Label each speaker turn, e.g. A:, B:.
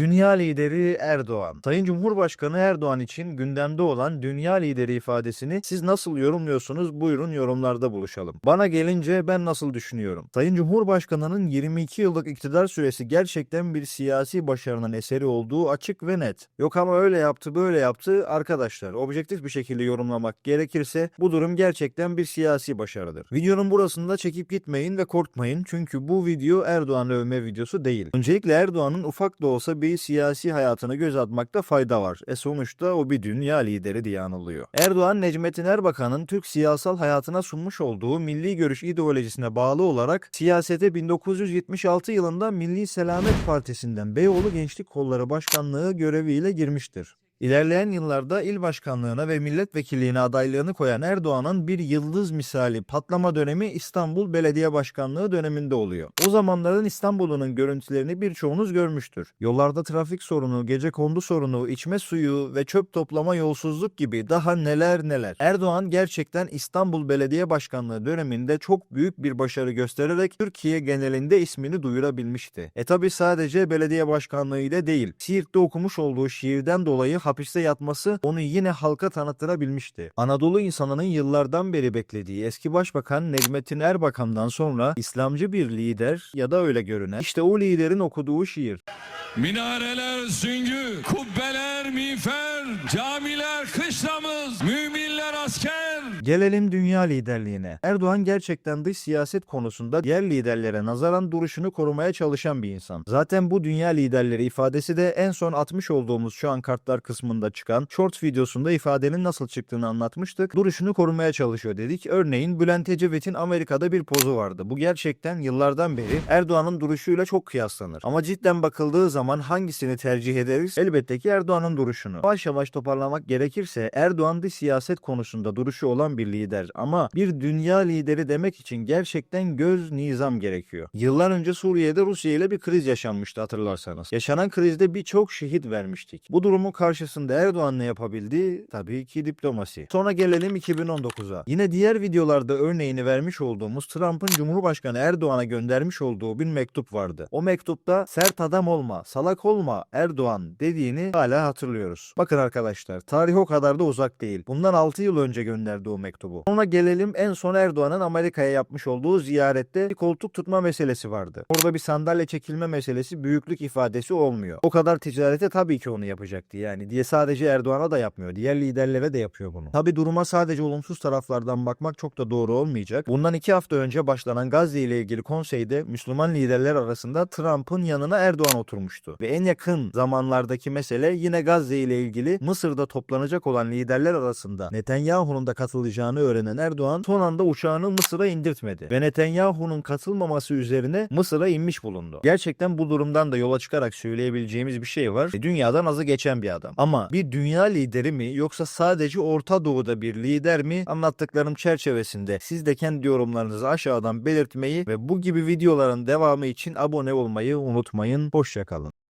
A: Dünya lideri Erdoğan. Sayın Cumhurbaşkanı Erdoğan için gündemde olan dünya lideri ifadesini siz nasıl yorumluyorsunuz? Buyurun yorumlarda buluşalım. Bana gelince ben nasıl düşünüyorum? Sayın Cumhurbaşkanı'nın 22 yıllık iktidar süresi gerçekten bir siyasi başarının eseri olduğu açık ve net. Yok ama öyle yaptı böyle yaptı arkadaşlar. Objektif bir şekilde yorumlamak gerekirse bu durum gerçekten bir siyasi başarıdır. Videonun burasında çekip gitmeyin ve korkmayın çünkü bu video Erdoğan övme videosu değil. Öncelikle Erdoğan'ın ufak da olsa bir siyasi hayatını göz atmakta fayda var. E sonuçta o bir dünya lideri diye anılıyor. Erdoğan Necmettin Erbakan'ın Türk siyasal hayatına sunmuş olduğu milli görüş ideolojisine bağlı olarak siyasete 1976 yılında Milli Selamet Partisi'nden Beyoğlu Gençlik Kolları Başkanlığı göreviyle girmiştir. İlerleyen yıllarda il başkanlığına ve milletvekilliğine adaylığını koyan Erdoğan'ın bir yıldız misali patlama dönemi İstanbul Belediye Başkanlığı döneminde oluyor. O zamanların İstanbul'un görüntülerini birçoğunuz görmüştür. Yollarda trafik sorunu, gece kondu sorunu, içme suyu ve çöp toplama yolsuzluk gibi daha neler neler. Erdoğan gerçekten İstanbul Belediye Başkanlığı döneminde çok büyük bir başarı göstererek Türkiye genelinde ismini duyurabilmişti. E tabi sadece belediye başkanlığı ile değil, Siirt'te okumuş olduğu şiirden dolayı hapiste yatması onu yine halka tanıttırabilmişti. Anadolu insanının yıllardan beri beklediği eski başbakan Necmettin Erbakan'dan sonra İslamcı bir lider ya da öyle görünen işte o liderin okuduğu şiir.
B: Minareler süngü, kubbeler miğfer, camiler asker.
A: Gelelim dünya liderliğine. Erdoğan gerçekten dış siyaset konusunda diğer liderlere nazaran duruşunu korumaya çalışan bir insan. Zaten bu dünya liderleri ifadesi de en son atmış olduğumuz şu an kartlar kısmında çıkan short videosunda ifadenin nasıl çıktığını anlatmıştık. Duruşunu korumaya çalışıyor dedik. Örneğin Bülent Ecevit'in Amerika'da bir pozu vardı. Bu gerçekten yıllardan beri Erdoğan'ın duruşuyla çok kıyaslanır. Ama cidden bakıldığı zaman hangisini tercih ederiz? Elbette ki Erdoğan'ın duruşunu. Yavaş yavaş toparlamak gerekirse Erdoğan dış siyaset konusunda duruşu olan bir lider ama bir dünya lideri demek için gerçekten göz nizam gerekiyor. Yıllar önce Suriye'de Rusya ile bir kriz yaşanmıştı hatırlarsanız. Yaşanan krizde birçok şehit vermiştik. Bu durumun karşısında Erdoğan ne yapabildi? Tabii ki diplomasi. Sonra gelelim 2019'a. Yine diğer videolarda örneğini vermiş olduğumuz Trump'ın Cumhurbaşkanı Erdoğan'a göndermiş olduğu bir mektup vardı. O mektupta sert adam olma, salak olma Erdoğan dediğini hala hatırlıyoruz. Bakın arkadaşlar tarih o kadar da uzak değil. Bundan 6 yıl önce gönderdi o mektubu. Sonra gelelim en son Erdoğan'ın Amerika'ya yapmış olduğu ziyarette bir koltuk tutma meselesi vardı. Orada bir sandalye çekilme meselesi büyüklük ifadesi olmuyor. O kadar ticarete tabii ki onu yapacaktı yani diye sadece Erdoğan'a da yapmıyor. Diğer liderlere de yapıyor bunu. Tabii duruma sadece olumsuz taraflardan bakmak çok da doğru olmayacak. Bundan iki hafta önce başlanan Gazze ile ilgili konseyde Müslüman liderler arasında Trump'ın yanına Erdoğan oturmuştu. Ve en yakın zamanlardaki mesele yine Gazze ile ilgili Mısır'da toplanacak olan liderler arasında Netanyahu'nun da katılacağını öğrenen Erdoğan son anda uçağını Mısır'a indirtmedi. Ve Netanyahu'nun katılmaması üzerine Mısır'a inmiş bulundu. Gerçekten bu durumdan da yola çıkarak söyleyebileceğimiz bir şey var. E, Dünyadan azı geçen bir adam. Ama bir dünya lideri mi yoksa sadece Orta Doğu'da bir lider mi anlattıklarım çerçevesinde siz de kendi yorumlarınızı aşağıdan belirtmeyi ve bu gibi videoların devamı için abone olmayı unutmayın. Hoşçakalın.